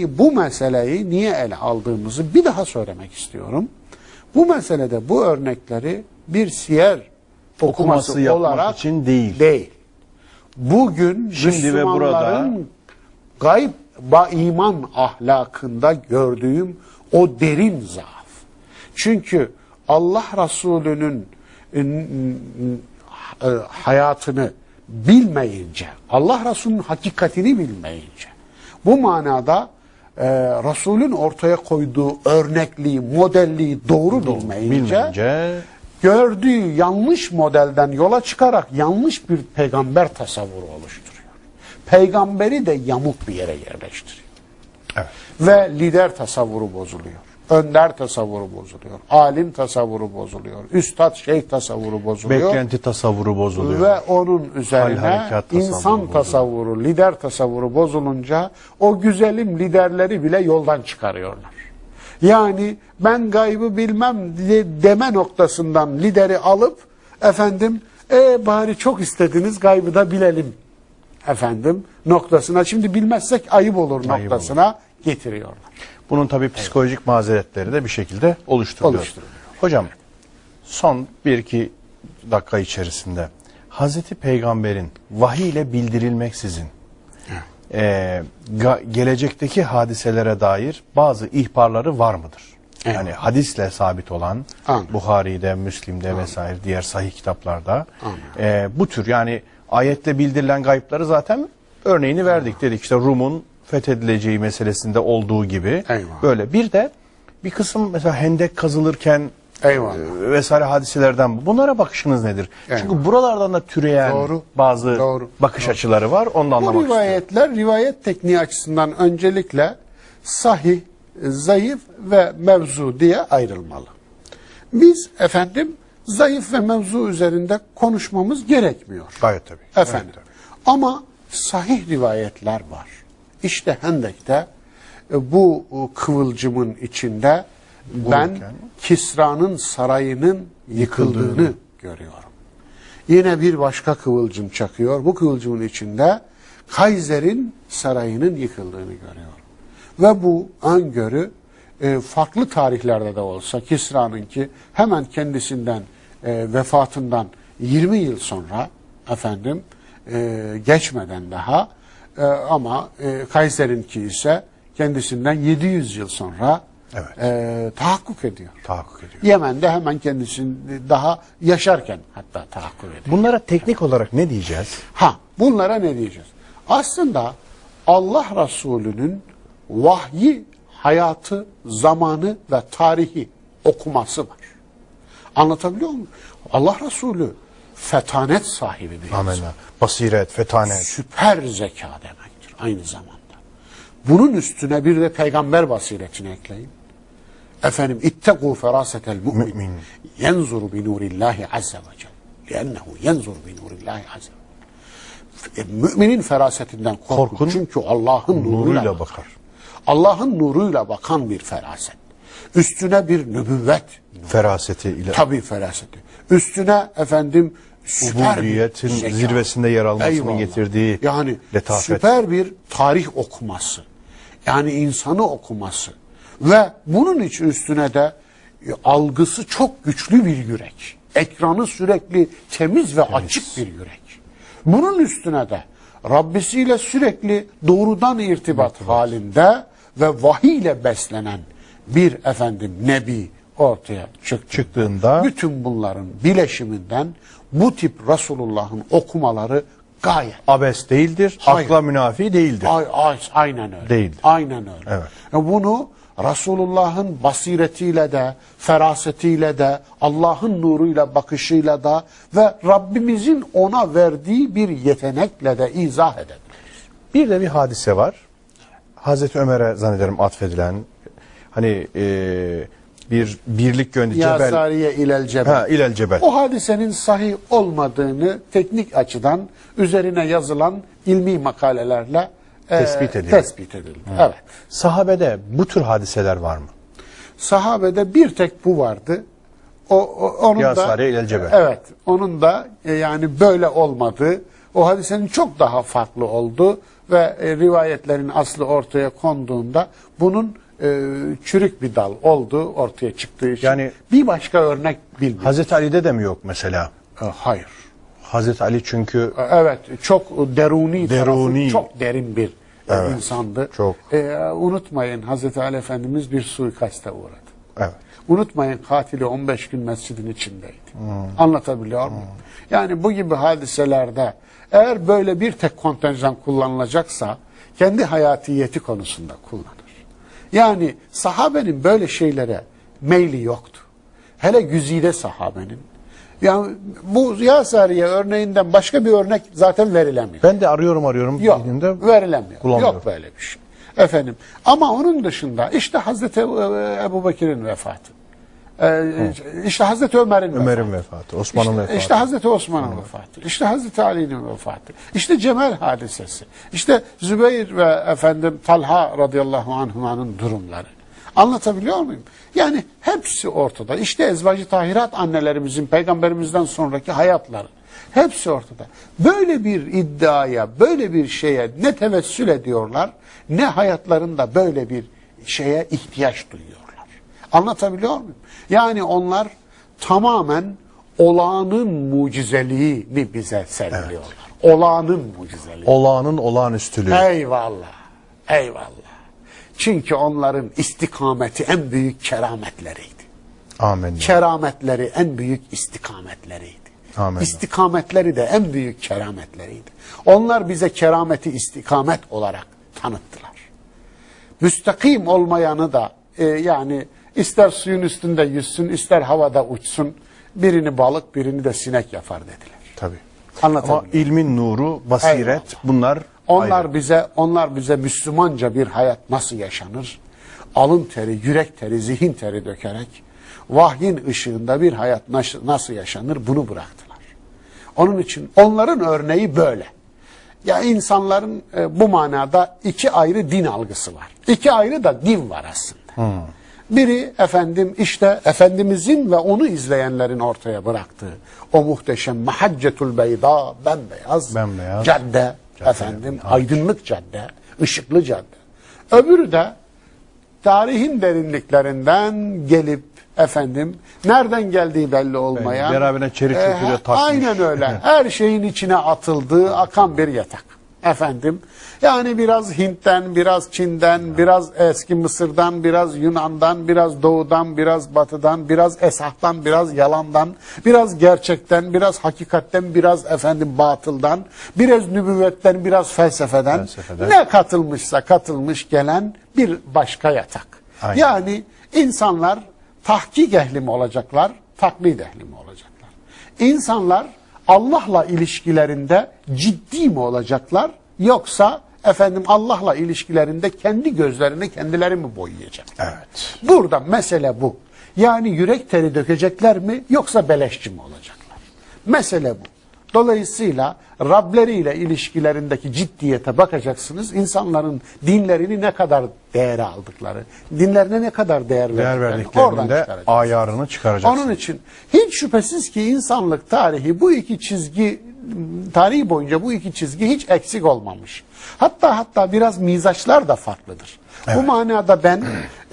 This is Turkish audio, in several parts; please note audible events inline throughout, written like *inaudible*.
Bu meseleyi niye ele aldığımızı bir daha söylemek istiyorum. Bu meselede bu örnekleri bir siyer okuması, Okuması olarak için değil. değil. Bugün Şimdi ve burada- Müslümanların gayb ba iman ahlakında gördüğüm o derin zaaf. Çünkü Allah Resulü'nün e, e, hayatını bilmeyince, Allah Resulü'nün hakikatini bilmeyince, bu manada e, Resul'ün ortaya koyduğu örnekliği, modelliği doğru bilmeyince, Bilmeyince gördüğü yanlış modelden yola çıkarak yanlış bir peygamber tasavvuru oluşturuyor. Peygamberi de yamuk bir yere yerleştiriyor. evet. Ve lider tasavvuru bozuluyor. Önder tasavvuru bozuluyor. Alim tasavvuru bozuluyor. Üstad şeyh tasavvuru bozuluyor. beklenti tasavvuru bozuluyor. Ve onun üzerine tasavvuru insan bozuluyor. tasavvuru, lider tasavvuru bozulunca o güzelim liderleri bile yoldan çıkarıyorlar. Yani ben gaybı bilmem deme noktasından lideri alıp efendim e bari çok istediniz gaybı da bilelim efendim noktasına şimdi bilmezsek ayıp olur Ayıp noktasına getiriyorlar. Bunun tabii psikolojik mazeretleri de bir şekilde oluşturuluyor. Oluşturuluyor. Hocam son bir iki dakika içerisinde Hazreti Peygamber'in vahiy ile bildirilmeksizin eee, ga- gelecekteki hadiselere dair bazı ihbarları var mıdır? Evet. Yani hadisle sabit olan Anladım. Buhari'de, Müslim'de vesaire diğer sahih kitaplarda eee, bu tür yani ayetle bildirilen gayipları zaten örneğini verdik dedik işte Rum'un fethedileceği meselesinde olduğu gibi Eyvallah. böyle bir de bir kısım mesela hendek kazılırken Eyvallah. e, vesaire hadiselerden bunlara bakışınız nedir? Eyvallah. Çünkü buralardan da türeyen Doğru. bazı Doğru. bakış açıları var. Onu da Bu anlamak istiyorum. rivayetler rivayet tekniği açısından öncelikle sahih, zayıf ve mevzu diye ayrılmalı. Biz efendim zayıf ve mevzu üzerinde konuşmamız gerekmiyor. Gayet tabii. Efendim. Tabii. Ama sahih rivayetler var. İşte Hendek'te e, bu e, kıvılcımın içinde ben Bulurken. Kisra'nın sarayının yıkıldığını görüyorum. Yine bir başka kıvılcım çakıyor. Bu kıvılcımın içinde Kaiser'in sarayının yıkıldığını görüyorum. Ve bu öngörü e, farklı tarihlerde de olsa Kisra'nınki hemen kendisinden vefatından 20 yıl sonra efendim geçmeden daha e, ama e, Kaiser'inki ise kendisinden 700 yıl sonra Evet. e, tahakkuk ediyor. Tahakkuk ediyor. Yemen'de hemen kendisini daha yaşarken hatta tahakkuk ediyor. Bunlara teknik olarak ne diyeceğiz? Ha bunlara ne diyeceğiz? Aslında Allah Resulü'nün vahyi, hayatı, zamanı ve tarihi okuması var. Anlatabiliyor muyum? Allah Resulü fetanet sahibi bir insan. Amenna. Basiret, fetanet. Süper zeka demektir aynı zamanda. Bunun üstüne bir de peygamber basiretini ekleyin. Efendim ittegû ferasetel mu'min. Mümin. Yenzuru bi nurillahi azze ve celle. Liennehu yenzuru bi nurillahi azze ve. E, Müminin ferasetinden korkun. Korkun. Çünkü Allah'ın nuruyla, Nuruyla bakar. bakar. Allah'ın nuruyla bakan bir feraset. Üstüne bir nübüvvet. Feraseti ile. Tabii feraseti. Üstüne efendim süper bir zeka. zirvesinde yer almasının Eyvallah. getirdiği yani letafet. süper bir tarih okuması. Yani insanı okuması. Ve bunun için üstüne de e, algısı çok güçlü bir yürek. Ekranı sürekli temiz ve açık bir yürek. Bunun üstüne de Rabbisiyle sürekli doğrudan irtibat halinde ve vahiy ile beslenen bir efendim nebi ortaya çıktı. çıktığında Bütün bunların bileşiminden bu tip Resulullah'ın okumaları gayet abes değildir, Hayır. akla münafi değildir. Ay, ay, aynen öyle. Değildir. Aynen öyle. Evet. E Bunu Resulullah'ın basiretiyle de, ferasetiyle de, Allah'ın nuruyla bakışıyla da ve Rabbimizin ona verdiği bir yetenekle de izah edebilir. Bir de bir hadise var. Hazreti Ömer'e zannederim atfedilen hani e, bir birlik yönünde Ya cebel. sariye ilel cebel. Ha, ilel cebel. O hadisenin sahih olmadığını teknik açıdan üzerine yazılan ilmi makalelerle e, Tespit edildi. Tespit edildi. Evet. Sahabede bu tür hadiseler var mı? Sahabede bir tek bu vardı. O, o- onun Ya da ilel cebel. Evet. Onun da e, yani böyle olmadığı, o hadisenin çok daha farklı oldu ve e, rivayetlerin aslı ortaya konduğunda bunun e, çürük bir dal olduğu ortaya çıktığı için Yani- bir başka örnek bilmiyorum. Hazreti Ali'de de mi yok mesela? E, hayır. Hazreti Ali çünkü E, Evet, çok deruni, tarafı Deruni. çok derin bir e, insandı. çok. E, unutmayın Hazreti Ali Efendimiz bir suikaste uğradı. evet. Unutmayın katili 15 gün mescidin içindeydi. Anlatabiliyor muyum? Yani bu gibi hadiselerde eğer böyle bir tek kontenjan kullanılacaksa kendi hayatiyeti konusunda kullanır. Yani sahabenin böyle şeylere meyli yoktu. Hele güzide sahabenin. Yani bu Yasariye örneğinden başka bir örnek zaten verilemiyor. Ben de arıyorum arıyorum. Yok, dilinde verilemiyor. Yok böyle bir şey. Efendim. Ama onun dışında işte Hazreti Ebu Bekir'in vefatı. Ee, işte Hazreti Ömer'in vefatı. Ömer'in vefatı, Osman'ın İşte, vefatı. işte Hazreti Osman'ın vefatı. İşte Hazreti Ali'nin vefatı. İşte Cemel hadisesi. İşte Zübeyir ve efendim Talha radıyallahu anhümanın durumları. Anlatabiliyor muyum? Yani hepsi ortada. İşte Ezvacı Tahirat annelerimizin peygamberimizden sonraki hayatları. Hepsi ortada. Böyle bir iddiaya, böyle bir şeye ne tevessül ediyorlar, ne hayatlarında böyle bir şeye ihtiyaç duyuyorlar. Anlatabiliyor muyum? Yani onlar tamamen olağanın mucizeliğini bize sergiliyorlar. Olağanın mucizeliği. olağanın olağanüstülüğü. Eyvallah. Eyvallah. Çünkü onların istikameti en büyük kerametleriydi. Amin. Kerametleri en büyük istikametleriydi. Amin. İstikametleri de en büyük kerametleriydi. Onlar bize kerameti istikamet olarak tanıttılar. Müstakim olmayanı da e, yani ister suyun üstünde yüzsün ister havada uçsun birini balık birini de sinek yapar dediler. Tabii. Anlatabiliyor Ama ilmin nuru, basiret Eyvallah. bunlar Onlar ayrı. bize onlar bize Müslümanca bir hayat nasıl yaşanır? Alın teri, yürek teri, zihin teri dökerek vahyin ışığında bir hayat nasıl, nasıl yaşanır bunu bıraktılar. Onun için onların örneği böyle. Ya insanların e, bu manada iki ayrı din algısı var. İki ayrı da din var aslında. Biri efendim işte Efendimizin ve onu izleyenlerin ortaya bıraktığı o muhteşem mahaccetul beyda bembeyaz, Bembeyaz. cadde, efendim aydınlık cadde, ışıklı cadde. Öbürü de tarihin derinliklerinden gelip efendim nereden geldiği belli olmayan beraberine çelik e, takmış. aynen öyle *laughs* her şeyin içine atıldığı akan bir yatak efendim yani biraz Hint'ten biraz Çin'den biraz eski Mısır'dan biraz Yunan'dan biraz doğudan biraz batıdan biraz esahtan biraz yalandan biraz gerçekten biraz hakikatten biraz efendim batıldan biraz nübüvvetten biraz felsefeden, Felsefeden. ne katılmışsa katılmış gelen bir başka yatak. Aynen. Yani insanlar tahkik ehli mi olacaklar, taklid ehli mi olacaklar? İnsanlar Allah'la ilişkilerinde ciddi mi olacaklar yoksa efendim Allah'la ilişkilerinde kendi gözlerini kendileri mi boyayacaklar? Evet. Burada mesele bu. Yani yürek teri dökecekler mi yoksa beleşçi mi olacaklar? Mesele bu. Dolayısıyla Rableriyle ilişkilerindeki ciddiyete bakacaksınız. İnsanların dinlerini ne kadar değere aldıkları, dinlerine ne kadar değer, Değer verdiklerinde çıkaracaksınız. ayarını çıkaracaksın. Onun için hiç şüphesiz ki insanlık tarihi bu iki çizgi tarihi boyunca bu iki çizgi hiç eksik olmamış. Hatta hatta biraz mizaçlar da farklıdır. Bu manada ben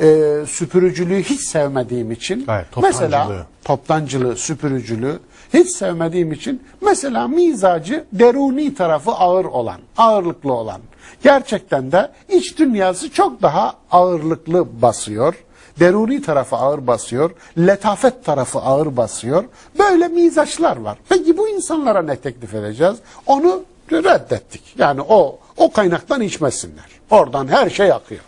e, süpürücülüğü hiç sevmediğim için Evet, mesela toptancılığı. toptancılığı, süpürücülüğü hiç sevmediğim için mesela mizacı deruni tarafı ağır olan, ağırlıklı olan. Gerçekten de iç dünyası çok daha ağırlıklı basıyor. Deruni tarafı ağır basıyor, letafet tarafı ağır basıyor. Böyle mizaçlar var. Peki bu insanlara ne teklif edeceğiz? Onu reddettik. Yani o o kaynaktan içmesinler. Oradan her şey akıyor.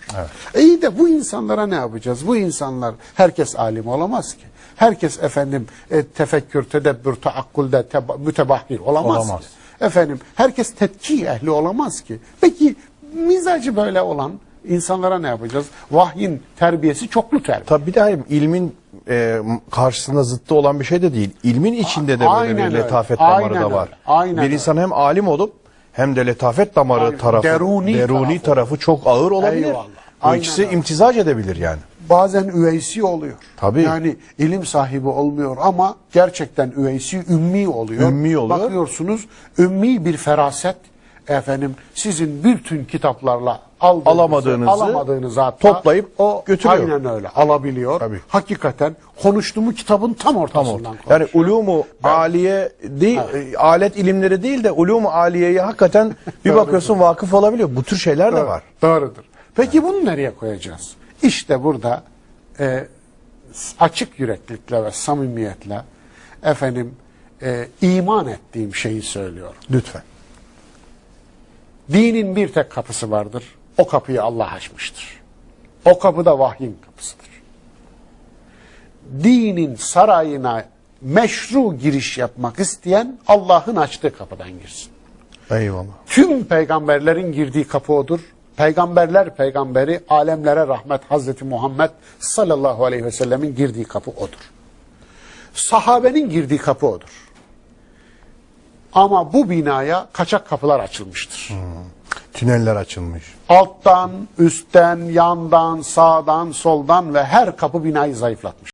E İyi de bu insanlara ne yapacağız? Bu insanlar herkes alim olamaz ki. Herkes efendim e, tefekkür, tedebbür, taakkulde teba, mütebahhir olamaz, Olamaz. ki. Efendim herkes tetki ehli olamaz ki. Peki mizacı böyle olan insanlara ne yapacağız? Vahyin terbiyesi çoklu terbiye. Tabii bir de hayır, ilmin e, karşısında zıttı olan bir şey de değil. İlmin içinde de böyle Aynen bir öyle. letafet Aynen damarı da öyle. var. Aynen bir öyle. insan hem alim olup hem de letafet damarı Aynen. tarafı, Deruni deruni, tarafı. tarafı çok ağır olabilir. Eyvallah. Bu Aynen ikisi öyle. imtizac edebilir yani. Bazen üveysi oluyor. Tabii. Yani ilim sahibi olmuyor ama gerçekten üveysi ümmi oluyor. Ümmi oluyor. Bakıyorsunuz ümmi bir feraset, efendim sizin bütün kitaplarla aldığınızı, Alamadığınızı alamadığınızı hatta toplayıp o götürüyor. Aynen öyle alabiliyor. Tabii. Hakikaten konuştuğumu kitabın tam Tam ortasından orta. Yani ulumu aliye değil, e, alet ilimleri değil de ulumu aliyeye hakikaten bir bakıyorsun vakıf olabiliyor. Bu tür şeyler de var. Doğrudur. Peki bunu nereye koyacağız? İşte burada e, açık yüreklikle ve samimiyetle efendim e, iman ettiğim şeyi söylüyorum. Lütfen. Dinin bir tek kapısı vardır. O kapıyı Allah açmıştır. O kapı da vahyin kapısıdır. Dinin sarayına meşru giriş yapmak isteyen Allah'ın açtığı kapıdan girsin. Eyvallah. Tüm peygamberlerin girdiği kapı odur. Peygamberler peygamberi, alemlere rahmet Hazreti Muhammed sallallahu aleyhi ve sellemin girdiği kapı odur. Sahabenin girdiği kapı odur. Ama bu binaya kaçak kapılar açılmıştır. Tüneller açılmış. Alttan, üstten, yandan, sağdan, soldan ve her kapı binayı zayıflatmış.